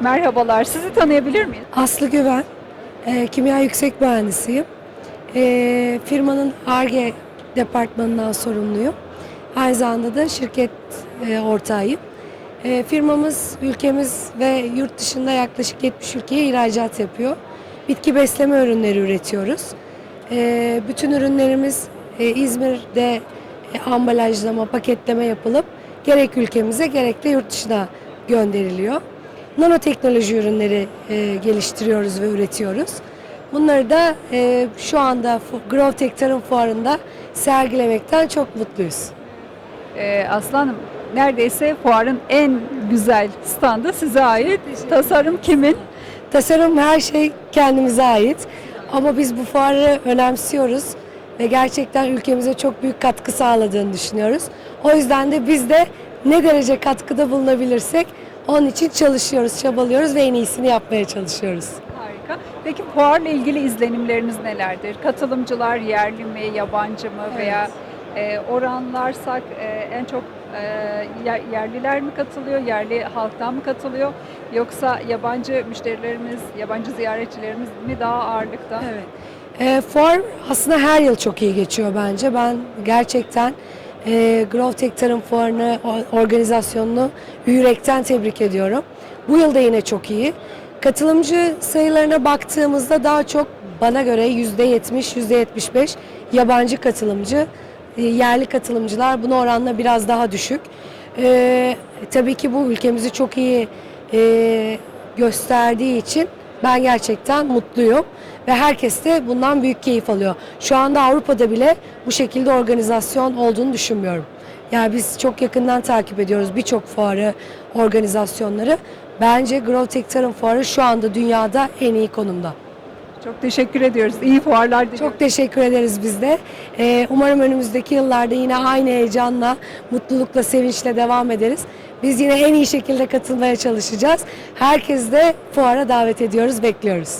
Merhabalar, sizi tanıyabilir miyiz? Aslı Güven, e, kimya yüksek mühendisiyim. E, firmanın ARGE departmanından sorumluyum. Aynı zamanda da şirket e, ortağıyım. E, firmamız ülkemiz ve yurt dışında yaklaşık 70 ülkeye ihracat yapıyor. Bitki besleme ürünleri üretiyoruz. E, bütün ürünlerimiz e, İzmir'de e, ambalajlama, paketleme yapılıp gerek ülkemize gerek de yurt dışına gönderiliyor. Nanoteknoloji ürünleri e, geliştiriyoruz ve üretiyoruz. Bunları da e, şu anda GrowTech Tarım Fuarı'nda sergilemekten çok mutluyuz. Ee, Aslanım, neredeyse fuarın en güzel standı size ait. Tasarım kimin? Tasarım her şey kendimize ait ama biz bu fuarı önemsiyoruz ve gerçekten ülkemize çok büyük katkı sağladığını düşünüyoruz. O yüzden de biz de ne derece katkıda bulunabilirsek onun için çalışıyoruz, çabalıyoruz ve en iyisini yapmaya çalışıyoruz. Harika. Peki fuarla ilgili izlenimleriniz nelerdir? Katılımcılar yerli mi, yabancı mı veya e, oranlarsak e, en çok e, yer- yerliler mi katılıyor, yerli halktan mı katılıyor? Yoksa yabancı müşterilerimiz, yabancı ziyaretçilerimiz mi daha ağırlıkta? Evet. E, fuar aslında her yıl çok iyi geçiyor bence. Ben gerçekten e, GrowTech Tarım Fuarı'nı, organizasyonunu yürekten tebrik ediyorum. Bu yıl da yine çok iyi. Katılımcı sayılarına baktığımızda daha çok bana göre %70, %75 yabancı katılımcı, e, yerli katılımcılar buna oranla biraz daha düşük. E, tabii ki bu ülkemizi çok iyi e, gösterdiği için ben gerçekten mutluyum ve herkes de bundan büyük keyif alıyor. Şu anda Avrupa'da bile bu şekilde organizasyon olduğunu düşünmüyorum. Yani biz çok yakından takip ediyoruz birçok fuarı, organizasyonları. Bence GrowTech Tarım Fuarı şu anda dünyada en iyi konumda. Çok teşekkür ediyoruz. İyi fuarlar diliyoruz. Çok teşekkür ederiz biz de. Ee, umarım önümüzdeki yıllarda yine aynı heyecanla, mutlulukla, sevinçle devam ederiz. Biz yine en iyi şekilde katılmaya çalışacağız. Herkes de fuara davet ediyoruz, bekliyoruz.